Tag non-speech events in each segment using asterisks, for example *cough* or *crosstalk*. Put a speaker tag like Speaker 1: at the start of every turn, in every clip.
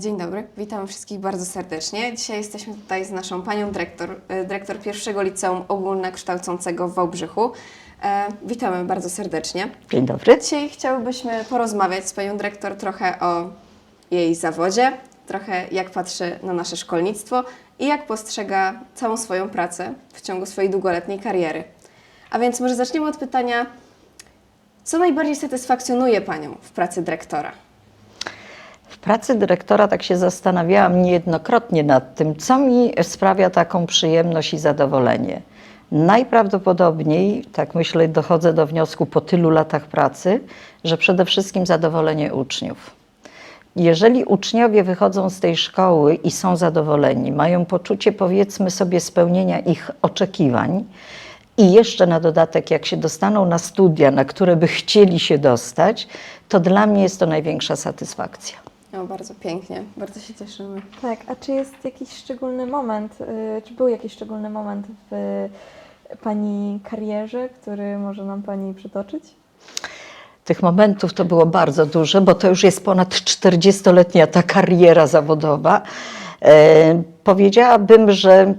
Speaker 1: Dzień dobry, witam wszystkich bardzo serdecznie. Dzisiaj jesteśmy tutaj z naszą panią dyrektor, e, dyrektor pierwszego liceum ogólnokształcącego w Wałbrzychu. E, witamy bardzo serdecznie.
Speaker 2: Dzień dobry.
Speaker 1: Dzisiaj chciałybyśmy porozmawiać z panią dyrektor trochę o jej zawodzie, trochę jak patrzy na nasze szkolnictwo i jak postrzega całą swoją pracę w ciągu swojej długoletniej kariery. A więc może zaczniemy od pytania, co najbardziej satysfakcjonuje panią w pracy dyrektora?
Speaker 2: Pracy dyrektora tak się zastanawiałam niejednokrotnie nad tym, co mi sprawia taką przyjemność i zadowolenie. Najprawdopodobniej, tak myślę, dochodzę do wniosku po tylu latach pracy, że przede wszystkim zadowolenie uczniów. Jeżeli uczniowie wychodzą z tej szkoły i są zadowoleni, mają poczucie, powiedzmy sobie, spełnienia ich oczekiwań, i jeszcze na dodatek, jak się dostaną na studia, na które by chcieli się dostać, to dla mnie jest to największa satysfakcja.
Speaker 1: O, bardzo pięknie, bardzo się cieszymy.
Speaker 3: Tak, a czy jest jakiś szczególny moment, y, czy był jakiś szczególny moment w Pani karierze, który może nam Pani przytoczyć?
Speaker 2: Tych momentów to było bardzo dużo, bo to już jest ponad 40-letnia ta kariera zawodowa. E, powiedziałabym, że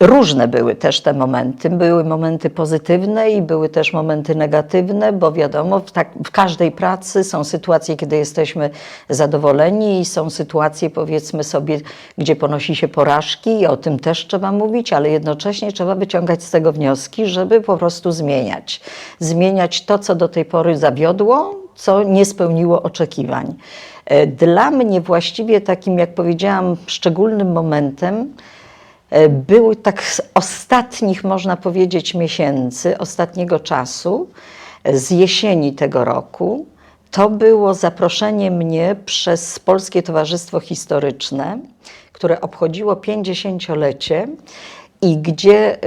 Speaker 2: różne były też te momenty. Były momenty pozytywne i były też momenty negatywne, bo wiadomo, w, tak, w każdej pracy są sytuacje, kiedy jesteśmy zadowoleni i są sytuacje, powiedzmy sobie, gdzie ponosi się porażki i o tym też trzeba mówić, ale jednocześnie trzeba wyciągać z tego wnioski, żeby po prostu zmieniać. Zmieniać to, co do tej pory zawiodło, co nie spełniło oczekiwań. E, Dla mnie właściwie takim, jak powiedziałam, szczególnym momentem był tak z ostatnich, można powiedzieć, miesięcy, ostatniego czasu, e, z jesieni tego roku. To było zaproszenie mnie przez Polskie Towarzystwo Historyczne, które obchodziło 50-lecie i gdzie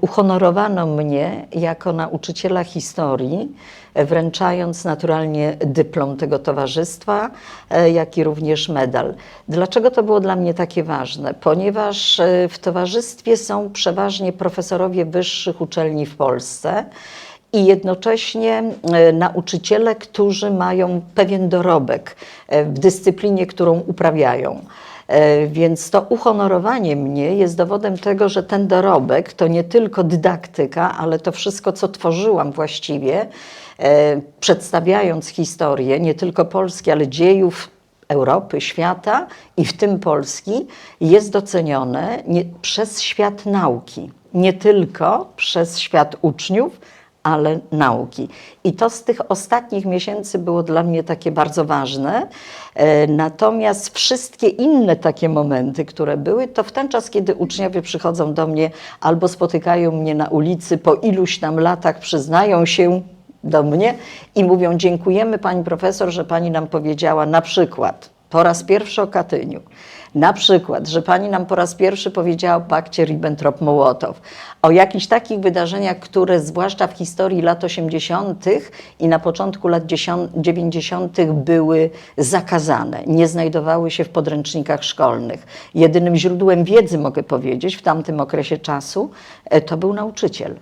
Speaker 2: uhonorowano mnie jako nauczyciela historii, e, wręczając naturalnie dyplom tego towarzystwa, e, jak i również medal. Dlaczego to było dla mnie takie ważne? Ponieważ e, w towarzystwie są przeważnie profesorowie wyższych uczelni w Polsce i jednocześnie nauczyciele, którzy mają pewien dorobek w dyscyplinie, którą uprawiają. E, Więc to uhonorowanie mnie jest dowodem tego, że ten dorobek to nie tylko dydaktyka, ale to wszystko, co tworzyłam właściwie, e, przedstawiając historię nie tylko Polski, ale dziejów Europy, świata i w tym Polski, jest docenione nie, przez świat nauki. Nie tylko przez świat uczniów, ale nauki. I to z tych ostatnich miesięcy było dla mnie takie bardzo ważne. E, Natomiast wszystkie inne takie momenty, które były, to w ten czas, kiedy uczniowie przychodzą do mnie albo spotykają mnie na ulicy, po iluś tam latach przyznają się do mnie i mówią: Dziękujemy pani profesor, że pani nam powiedziała na przykład po raz pierwszy o Katyniu. Na przykład, że pani nam po raz pierwszy powiedziała o pakcie Ribbentrop-Mołotow, o jakichś takich wydarzeniach, które zwłaszcza w historii lat 80. i na początku lat 10 90. były zakazane, nie znajdowały się w podręcznikach szkolnych. Jedynym źródłem wiedzy, mogę powiedzieć, w tamtym okresie czasu, e, to był nauczyciel.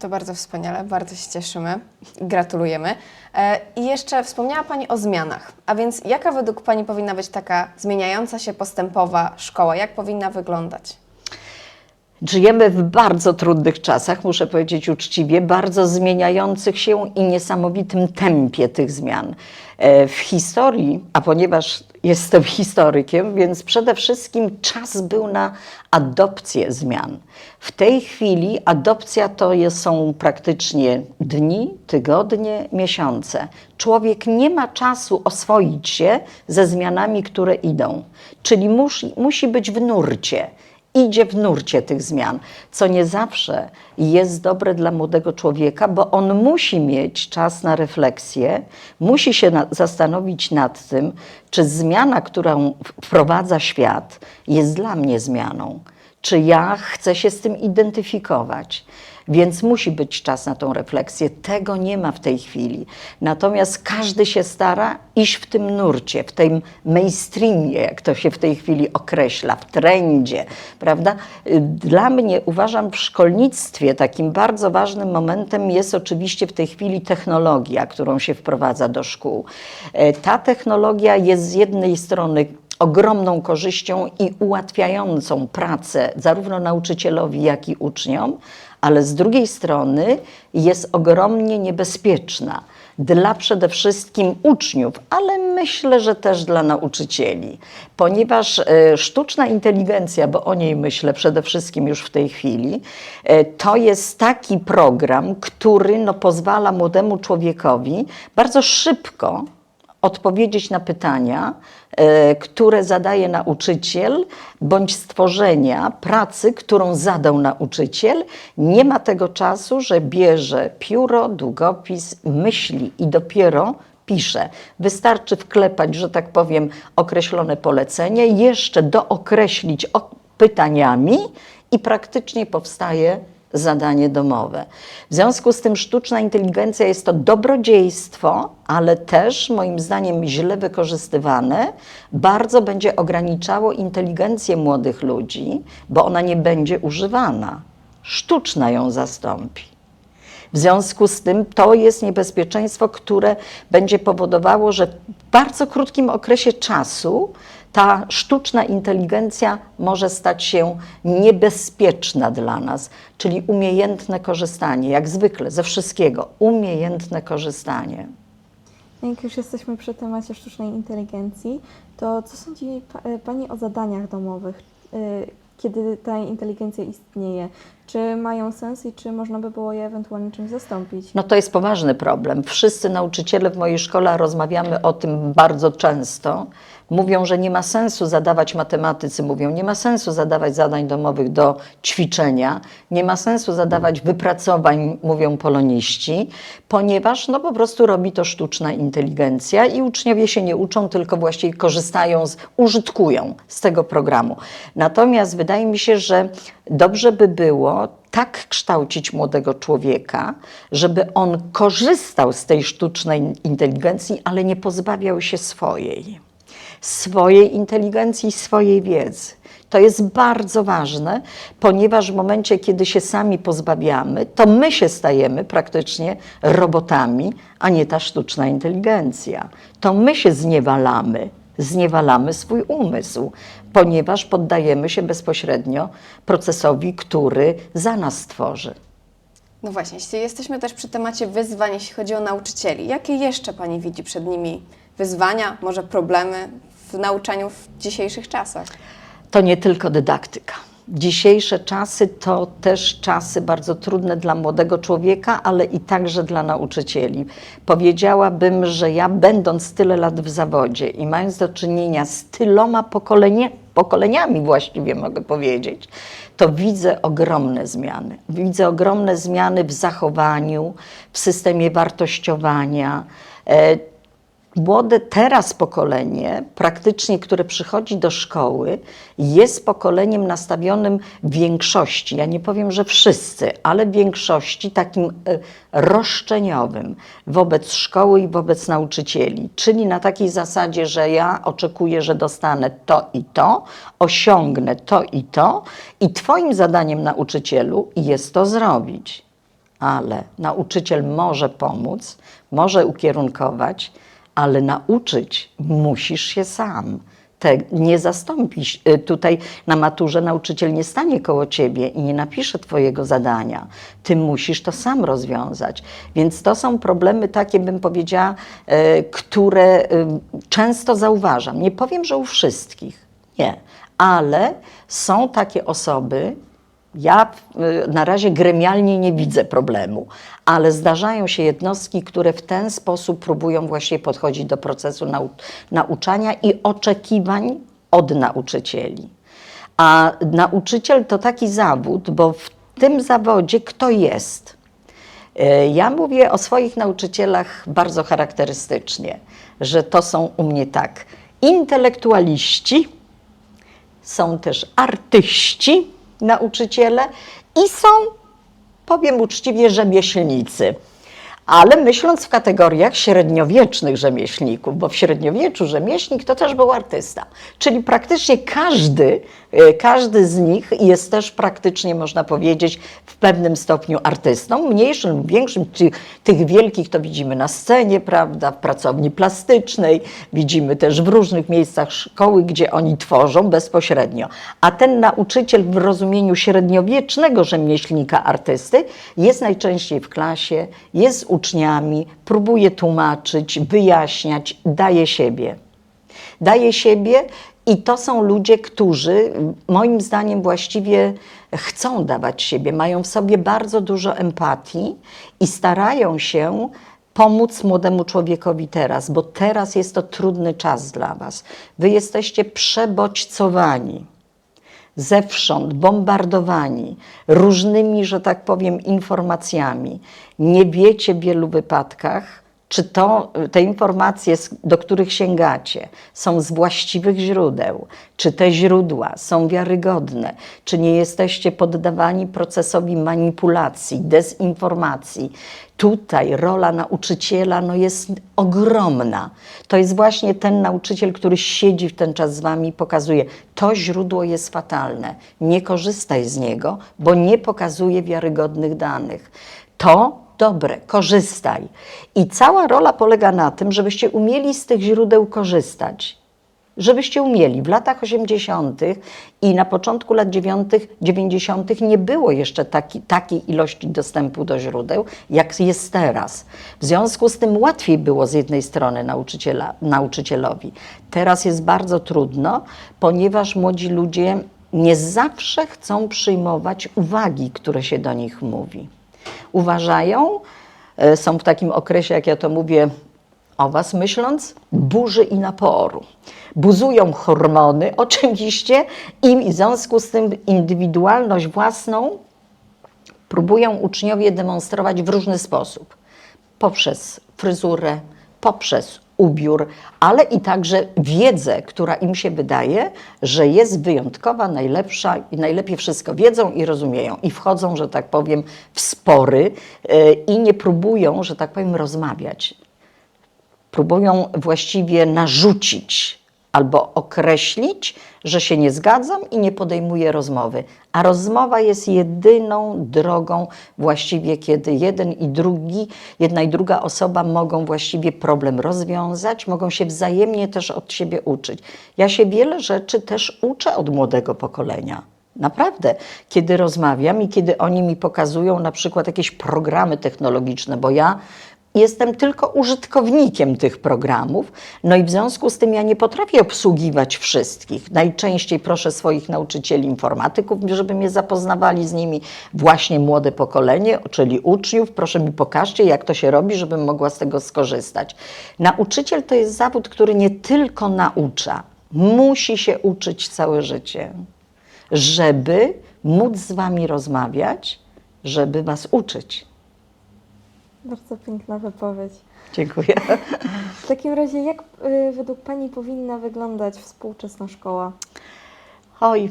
Speaker 1: To bardzo wspaniale, bardzo się cieszymy. Gratulujemy. E, I jeszcze wspomniała Pani o zmianach. A więc jaka według Pani powinna być taka zmieniająca się postępowa szkoła? Jak powinna wyglądać?
Speaker 2: Żyjemy w bardzo trudnych czasach, muszę powiedzieć uczciwie, bardzo zmieniających się i niesamowitym tempie tych zmian. E, W historii, a ponieważ jestem historykiem, więc przede wszystkim czas był na adopcję zmian. W tej chwili adopcja to jest, są praktycznie dni, tygodnie, miesiące. Człowiek nie ma czasu oswoić się ze zmianami, które idą, czyli musi, musi być w nurcie idzie w nurcie tych zmian, co nie zawsze jest dobre dla młodego człowieka, bo on musi mieć czas na refleksję, musi się na, zastanowić nad tym, czy zmiana, którą wprowadza świat, jest dla mnie zmianą, czy ja chcę się z tym identyfikować. Więc musi być czas na tą refleksję. Tego nie ma w tej chwili. Natomiast każdy się stara iść w tym nurcie, w tym mainstreamie, jak to się w tej chwili określa, w trendzie, prawda? Dla mnie, uważam, w szkolnictwie takim bardzo ważnym momentem jest oczywiście w tej chwili technologia, którą się wprowadza do szkół. E, Ta technologia jest z jednej strony ogromną korzyścią i ułatwiającą pracę zarówno nauczycielowi, jak i uczniom, ale z drugiej strony jest ogromnie niebezpieczna dla przede wszystkim uczniów, ale myślę, że też dla nauczycieli, ponieważ e, sztuczna inteligencja, bo o niej myślę przede wszystkim już w tej chwili, e, to jest taki program, który no, pozwala młodemu człowiekowi bardzo szybko odpowiedzieć na pytania, e, które zadaje nauczyciel, bądź stworzenia pracy, którą zadał nauczyciel. Nie ma tego czasu, że bierze pióro, długopis, myśli i dopiero pisze. Wystarczy wklepać, że tak powiem, określone polecenie, jeszcze dookreślić pytaniami i praktycznie powstaje zadanie domowe. W związku z tym sztuczna inteligencja jest to dobrodziejstwo, ale też moim zdaniem źle wykorzystywane, bardzo będzie ograniczało inteligencję młodych ludzi, bo ona nie będzie używana. Sztuczna ją zastąpi. W związku z tym to jest niebezpieczeństwo, które będzie powodowało, że w bardzo krótkim okresie czasu ta sztuczna inteligencja może stać się niebezpieczna dla nas, czyli umiejętne korzystanie, jak zwykle ze wszystkiego, umiejętne korzystanie.
Speaker 3: Jak już jesteśmy przy temacie sztucznej inteligencji, to co sądzi e, Pani o zadaniach domowych, e, kiedy ta inteligencja istnieje? Czy mają sens i czy można by było je ewentualnie czymś zastąpić?
Speaker 2: No to jest poważny problem. Wszyscy nauczyciele w mojej szkole, rozmawiamy o tym bardzo często, mówią, że nie ma sensu zadawać matematycy, mówią, nie ma sensu zadawać zadań domowych do ćwiczenia, nie ma sensu zadawać wypracowań, mówią poloniści, ponieważ no po prostu robi to sztuczna inteligencja i uczniowie się nie uczą, tylko właściwie korzystają, z, użytkują z tego programu. Natomiast wydaje mi się, że dobrze by było tak kształcić młodego człowieka, żeby on korzystał z tej sztucznej inteligencji, ale nie pozbawiał się swojej. Swojej inteligencji, swojej wiedzy. To jest bardzo ważne, ponieważ w momencie, kiedy się sami pozbawiamy, to my się stajemy praktycznie robotami, a nie ta sztuczna inteligencja. To my się zniewalamy, zniewalamy swój umysł, ponieważ poddajemy się bezpośrednio procesowi, który za nas tworzy.
Speaker 1: No właśnie, jeśli jesteśmy też przy temacie wyzwań, jeśli chodzi o nauczycieli. Jakie jeszcze Pani widzi przed nimi wyzwania, może problemy w nauczaniu w dzisiejszych czasach?
Speaker 2: To nie tylko dydaktyka. Dzisiejsze czasy to też czasy bardzo trudne dla młodego człowieka, ale i także dla nauczycieli. Powiedziałabym, że ja, będąc tyle lat w zawodzie i mając do czynienia z tyloma pokolenie, pokoleniami, właściwie mogę powiedzieć, to widzę ogromne zmiany. Widzę ogromne zmiany w zachowaniu, w systemie wartościowania. Młode teraz pokolenie, praktycznie, które przychodzi do szkoły, jest pokoleniem nastawionym większości, ja nie powiem, że wszyscy, ale większości takim e, roszczeniowym wobec szkoły i wobec nauczycieli. Czyli na takiej zasadzie, że ja oczekuję, że dostanę to i to, osiągnę to i to, i Twoim zadaniem, nauczycielu, jest to zrobić ale nauczyciel może pomóc, może ukierunkować, ale nauczyć musisz się sam. Te, nie zastąpisz. y, Tutaj na maturze nauczyciel nie stanie koło ciebie i nie napisze twojego zadania. Ty musisz to sam rozwiązać. Więc to są problemy takie, bym powiedziała, e, które y, często zauważam. Nie powiem, że u wszystkich, nie, ale są takie osoby, ja y, na razie gremialnie nie widzę problemu, ale zdarzają się jednostki, które w ten sposób próbują właśnie podchodzić do procesu nau nauczania i oczekiwań od nauczycieli. A nauczyciel to taki zawód, bo w tym zawodzie kto jest? E, Ja mówię o swoich nauczycielach bardzo charakterystycznie, że to są u mnie tak intelektualiści, są też artyści, nauczyciele i są powiem uczciwie, rzemieślnicy. Ale myśląc w kategoriach średniowiecznych rzemieślników, bo w średniowieczu rzemieślnik to też był artysta. Czyli praktycznie każdy, e, każdy z nich jest też praktycznie, można powiedzieć, w pewnym stopniu artystą, mniejszym większym. Tych wielkich to widzimy na scenie, prawda, w pracowni plastycznej, widzimy też w różnych miejscach szkoły, gdzie oni tworzą bezpośrednio. A ten nauczyciel w rozumieniu średniowiecznego rzemieślnika artysty jest najczęściej w klasie, jest uczniami, próbuje tłumaczyć, wyjaśniać, daje siebie. Daje siebie i to są ludzie, którzy moim zdaniem właściwie chcą dawać siebie, mają w sobie bardzo dużo empatii i starają się pomóc młodemu człowiekowi teraz, bo teraz jest to trudny czas dla Was. Wy jesteście przebodźcowani zewsząd bombardowani różnymi, że tak powiem, informacjami. Nie wiecie w wielu wypadkach, czy to, te informacje, do których sięgacie, są z właściwych źródeł, czy te źródła są wiarygodne, czy nie jesteście poddawani procesowi manipulacji, dezinformacji. Tutaj rola nauczyciela no, jest ogromna. To jest właśnie ten nauczyciel, który siedzi w ten czas z wami i pokazuje, to źródło jest fatalne, nie korzystaj z niego, bo nie pokazuje wiarygodnych danych. To dobre, korzystaj. I cała rola polega na tym, żebyście umieli z tych źródeł korzystać. Żebyście umieli. W latach 80. i na początku lat 9, 90. nie było jeszcze taki, takiej ilości dostępu do źródeł, jak jest teraz. W związku z tym łatwiej było z jednej strony nauczyciela, nauczycielowi. Teraz jest bardzo trudno, ponieważ młodzi ludzie nie zawsze chcą przyjmować uwagi, które się do nich mówi uważają, e, są w takim okresie, jak ja to mówię o Was myśląc, burzy i naporu. Buzują hormony *laughs* oczywiście i w związku z tym indywidualność własną próbują uczniowie demonstrować w różny sposób. Poprzez fryzurę, poprzez ubiór, ale i także wiedzę, która im się wydaje, że jest wyjątkowa, najlepsza i najlepiej wszystko wiedzą i rozumieją. I wchodzą, że tak powiem, w spory e, i nie próbują, że tak powiem, rozmawiać. Próbują właściwie narzucić albo określić, że się nie zgadzam i nie podejmuję rozmowy. A rozmowa jest jedyną drogą właściwie, kiedy jeden i drugi, jedna i druga osoba mogą właściwie problem rozwiązać, mogą się wzajemnie też od siebie uczyć. Ja się wiele rzeczy też uczę od młodego pokolenia. Naprawdę, kiedy rozmawiam i kiedy oni mi pokazują na przykład jakieś programy technologiczne, bo ja jestem tylko użytkownikiem tych programów, no i w związku z tym ja nie potrafię obsługiwać wszystkich. Najczęściej proszę swoich nauczycieli informatyków, żeby mnie zapoznawali z nimi, właśnie młode pokolenie, czyli uczniów, proszę mi pokażcie, jak to się robi, żebym mogła z tego skorzystać. Nauczyciel to jest zawód, który nie tylko naucza, musi się uczyć całe życie, żeby móc z wami rozmawiać, żeby was uczyć.
Speaker 3: Bardzo piękna wypowiedź.
Speaker 2: Dziękuję.
Speaker 3: W takim razie, jak y, według Pani powinna wyglądać współczesna szkoła?
Speaker 2: Oj,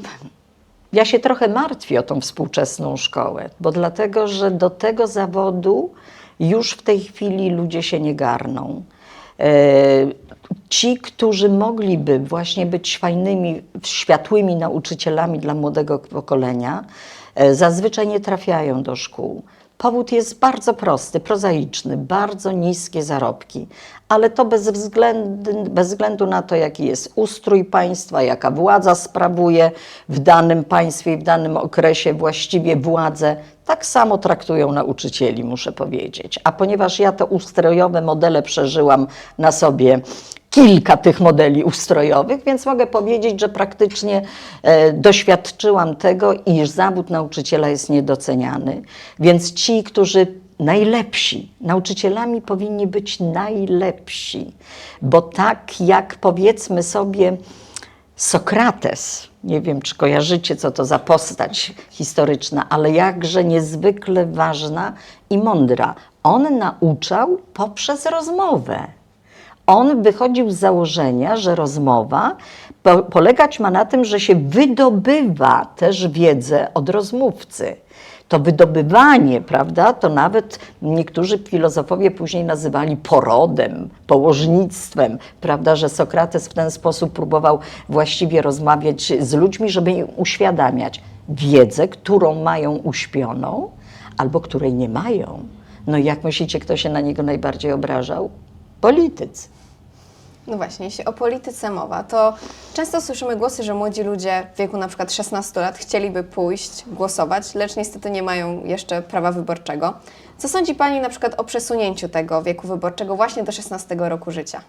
Speaker 2: ja się trochę martwię o tą współczesną szkołę, bo dlatego, że do tego zawodu już w tej chwili ludzie się nie garną. E, Ci, którzy mogliby właśnie być fajnymi, światłymi nauczycielami dla młodego pokolenia, e, zazwyczaj nie trafiają do szkół. Powód jest bardzo prosty, prozaiczny, bardzo niskie zarobki, ale to bez względu, bez względu na to, jaki jest ustrój państwa, jaka władza sprawuje w danym państwie i w danym okresie właściwie władzę, tak samo traktują nauczycieli, muszę powiedzieć. A ponieważ ja te ustrojowe modele przeżyłam na sobie, kilka tych modeli ustrojowych, więc mogę powiedzieć, że praktycznie e, doświadczyłam tego, iż zawód nauczyciela jest niedoceniany. Więc ci, którzy najlepsi, nauczycielami powinni być najlepsi, bo tak jak powiedzmy sobie, Sokrates, nie wiem czy kojarzycie, co to za postać historyczna, ale jakże niezwykle ważna i mądra. On nauczał poprzez rozmowę. On wychodził z założenia, że rozmowa po, polegać ma na tym, że się wydobywa też wiedzę od rozmówcy. To wydobywanie, prawda, to nawet niektórzy filozofowie później nazywali porodem, położnictwem, prawda, że Sokrates w ten sposób próbował właściwie rozmawiać z ludźmi, żeby im uświadamiać wiedzę, którą mają uśpioną, albo której nie mają. No jak myślicie, kto się na niego najbardziej obrażał? Politycy.
Speaker 1: No właśnie, jeśli o polityce mowa, to często słyszymy głosy, że młodzi ludzie w wieku na przykład 16 lat chcieliby pójść głosować, lecz niestety nie mają jeszcze prawa wyborczego. Co sądzi Pani na przykład o przesunięciu tego wieku wyborczego właśnie do 16 roku życia?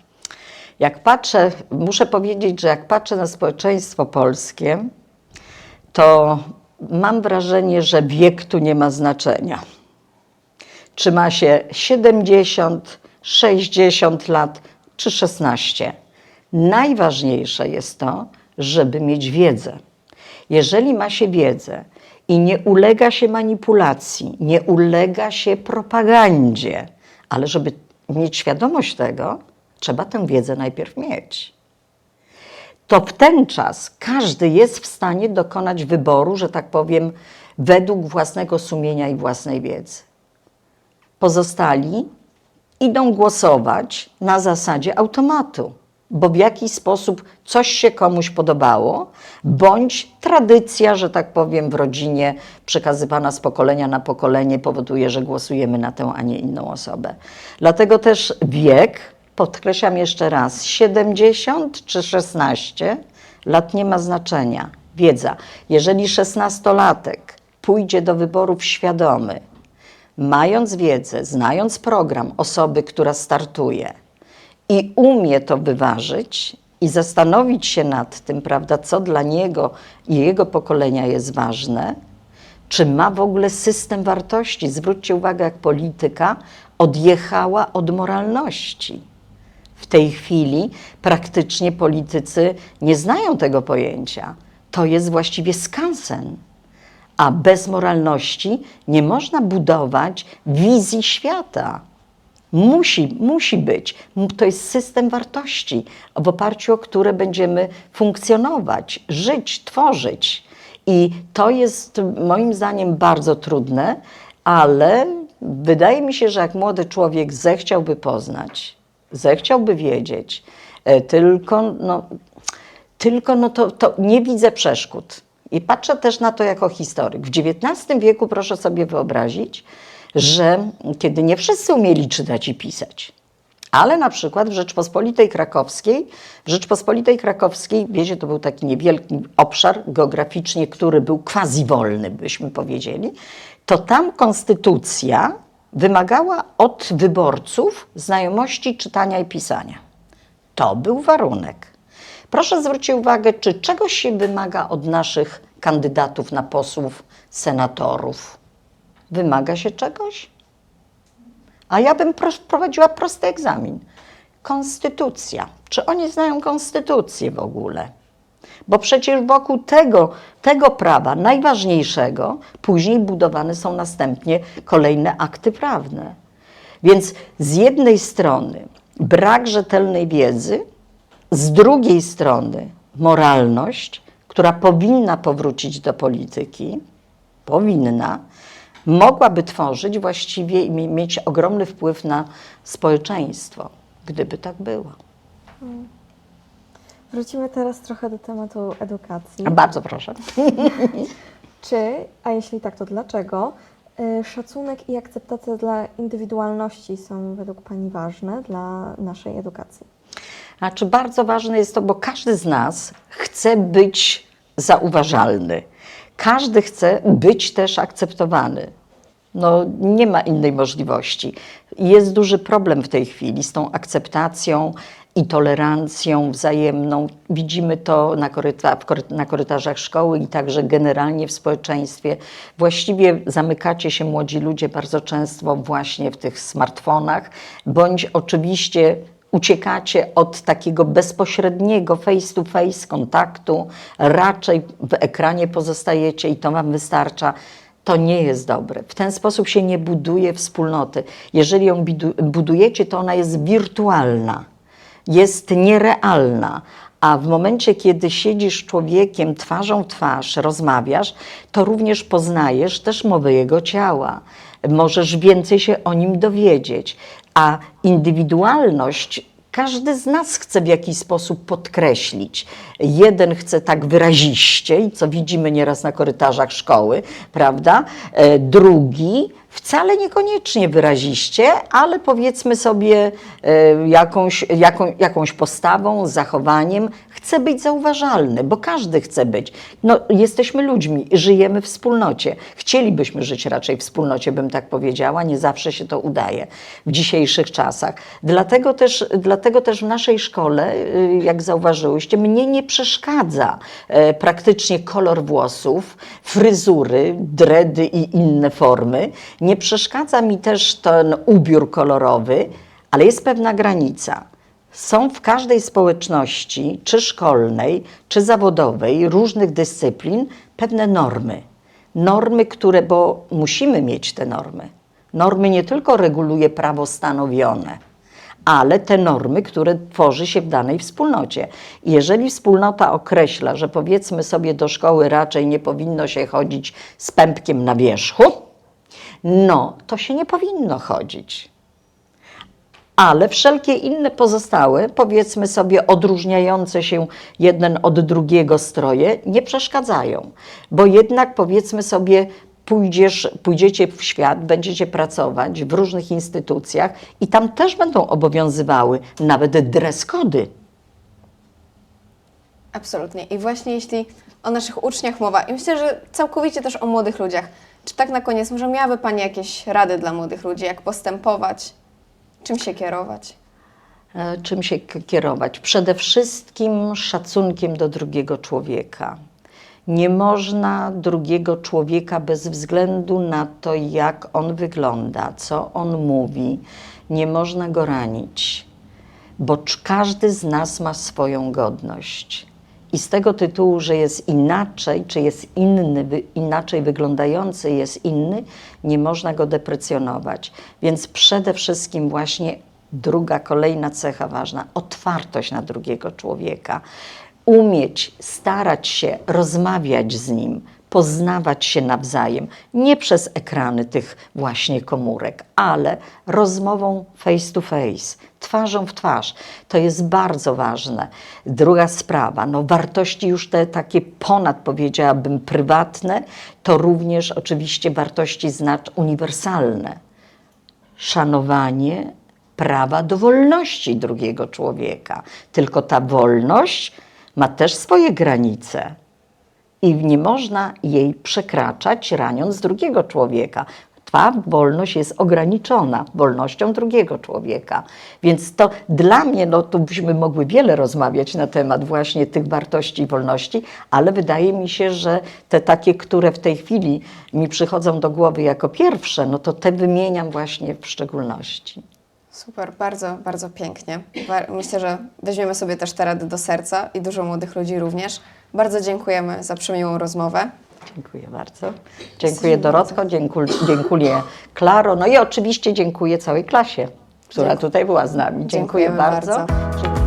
Speaker 2: Jak patrzę, muszę powiedzieć, że jak patrzę na społeczeństwo polskie, to mam wrażenie, że wiek tu nie ma znaczenia. Czy ma się 70, 60 lat czy 16. Najważniejsze jest to, żeby mieć wiedzę. Jeżeli ma się wiedzę i nie ulega się manipulacji, nie ulega się propagandzie, ale żeby mieć świadomość tego, trzeba tę wiedzę najpierw mieć. To w ten czas każdy jest w stanie dokonać wyboru, że tak powiem, według własnego sumienia i własnej wiedzy. Pozostali idą głosować na zasadzie automatu, bo w jakiś sposób coś się komuś podobało, bądź tradycja, że tak powiem, w rodzinie przekazywana z pokolenia na pokolenie powoduje, że głosujemy na tę, a nie inną osobę. Dlatego też wiek, podkreślam jeszcze raz, 70 czy 16 lat nie ma znaczenia. Wiedza. Jeżeli 16-latek pójdzie do wyborów świadomy, mając wiedzę, znając program osoby, która startuje i umie to wyważyć i zastanowić się nad tym, prawda, co dla niego i jego pokolenia jest ważne, czy ma w ogóle system wartości. Zwróćcie uwagę, jak polityka odjechała od moralności. W tej chwili praktycznie politycy nie znają tego pojęcia. To jest właściwie skansen. A bez moralności nie można budować wizji świata. Musi, musi być. To jest system wartości, w oparciu o które będziemy funkcjonować, żyć, tworzyć. I to jest moim zdaniem bardzo trudne, ale wydaje mi się, że jak młody człowiek zechciałby poznać, zechciałby wiedzieć, e, tylko no, tylko no to, to nie widzę przeszkód. I patrzę też na to jako historyk. W XIX wieku proszę sobie wyobrazić, że kiedy nie wszyscy umieli czytać i pisać, ale na przykład w Rzeczpospolitej Krakowskiej, w Rzeczpospolitej Krakowskiej, wiecie, to był taki niewielki obszar geograficznie, który był quasi wolny, byśmy powiedzieli, to tam konstytucja wymagała od wyborców znajomości czytania i pisania. To był warunek. Proszę zwrócić uwagę, czy czegoś się wymaga od naszych kandydatów na posłów, senatorów. Wymaga się czegoś? A ja bym pro- wprowadziła prosty egzamin. Konstytucja. Czy oni znają konstytucję w ogóle? Bo przecież wokół tego, tego prawa najważniejszego później budowane są następnie kolejne akty prawne. Więc z jednej strony brak rzetelnej wiedzy, z drugiej strony moralność, która powinna powrócić do polityki, powinna, mogłaby tworzyć właściwie i mie- mieć ogromny wpływ na społeczeństwo, gdyby tak było.
Speaker 3: Wrócimy teraz trochę do tematu edukacji.
Speaker 2: A Bardzo proszę. *laughs*
Speaker 3: Czy, a jeśli tak, to dlaczego, y, szacunek i akceptacja dla indywidualności są według Pani ważne dla naszej edukacji?
Speaker 2: Znaczy, bardzo ważne jest to, bo każdy z nas chce być zauważalny. Każdy chce być też akceptowany. No, nie ma innej możliwości. Jest duży problem w tej chwili z tą akceptacją i tolerancją wzajemną. Widzimy to na, koryta, na korytarzach szkoły i także generalnie w społeczeństwie. Właściwie zamykacie się młodzi ludzie bardzo często właśnie w tych smartfonach, bądź oczywiście uciekacie od takiego bezpośredniego face to face kontaktu, raczej w ekranie pozostajecie i to Wam wystarcza. To nie jest dobre. W ten sposób się nie buduje wspólnoty. Jeżeli ją budujecie, to ona jest wirtualna, jest nierealna, A w momencie, kiedy siedzisz z człowiekiem twarzą w twarz, rozmawiasz, to również poznajesz też mowę jego ciała. Możesz więcej się o nim dowiedzieć. A indywidualność każdy z nas chce w jakiś sposób podkreślić. Jeden chce tak wyraziście, co widzimy nieraz na korytarzach szkoły, prawda? E, Drugi wcale niekoniecznie wyraziście, ale powiedzmy sobie e, jakąś, jaką, jakąś postawą, zachowaniem chce być zauważalny, bo każdy chce być. No, jesteśmy ludźmi, żyjemy w wspólnocie. Chcielibyśmy żyć raczej w wspólnocie, bym tak powiedziała. Nie zawsze się to udaje w dzisiejszych czasach. Dlatego też, dlatego też w naszej szkole, y, jak zauważyłyście, mnie nie przeszkadza e, praktycznie kolor włosów, fryzury, dredy i inne formy. Nie przeszkadza mi też ten ubiór kolorowy, ale jest pewna granica. Są w każdej społeczności, czy szkolnej, czy zawodowej, różnych dyscyplin, pewne normy. Normy, które, bo musimy mieć te normy. Normy nie tylko reguluje prawo stanowione, ale te normy, które tworzy się w danej wspólnocie. Jeżeli wspólnota określa, że powiedzmy sobie do szkoły raczej nie powinno się chodzić z pępkiem na wierzchu, no to się nie powinno chodzić ale wszelkie inne pozostałe, powiedzmy sobie odróżniające się jeden od drugiego stroje, nie przeszkadzają, bo jednak powiedzmy sobie pójdziesz, pójdziecie w świat, będziecie pracować w różnych instytucjach i tam też będą obowiązywały nawet dress kody.
Speaker 1: Absolutnie. I właśnie jeśli o naszych uczniach mowa, i myślę, że całkowicie też o młodych ludziach, czy tak na koniec, może miałaby Pani jakieś rady dla młodych ludzi, jak postępować, czym się kierować?
Speaker 2: E, czym się kierować? Przede wszystkim szacunkiem do drugiego człowieka. Nie można drugiego człowieka bez względu na to, jak on wygląda, co on mówi, nie można go ranić, bo każdy z nas ma swoją godność. I z tego tytułu, że jest inaczej, czy jest inny, inaczej wyglądający, jest inny, nie można go deprecjonować. Więc przede wszystkim właśnie druga, kolejna cecha ważna, otwartość na drugiego człowieka. Umieć, starać się rozmawiać z nim, poznawać się nawzajem, nie przez ekrany tych właśnie komórek, ale rozmową face to face, twarzą w twarz. To jest bardzo ważne. Druga sprawa, no wartości już te takie ponad powiedziałabym prywatne, to również oczywiście wartości znacz uniwersalne szanowanie prawa do wolności drugiego człowieka. Tylko ta wolność ma też swoje granice i nie można jej przekraczać, raniąc drugiego człowieka. Ta wolność jest ograniczona wolnością drugiego człowieka. Więc to dla mnie, no tu byśmy mogły wiele rozmawiać na temat właśnie tych wartości i wolności, ale wydaje mi się, że te takie, które w tej chwili mi przychodzą do głowy jako pierwsze, no to te wymieniam właśnie w szczególności.
Speaker 1: Super, bardzo, bardzo pięknie. Myślę, że weźmiemy sobie też te rady do serca i dużo młodych ludzi również. Bardzo dziękujemy za przemiłą rozmowę.
Speaker 2: Dziękuję bardzo. Dziękuję Dorotko, dziękuję, dziękuję Klaro, no i oczywiście dziękuję całej klasie, która tutaj była z nami. Dziękuję
Speaker 1: Dziękujemy
Speaker 2: bardzo.
Speaker 1: bardzo.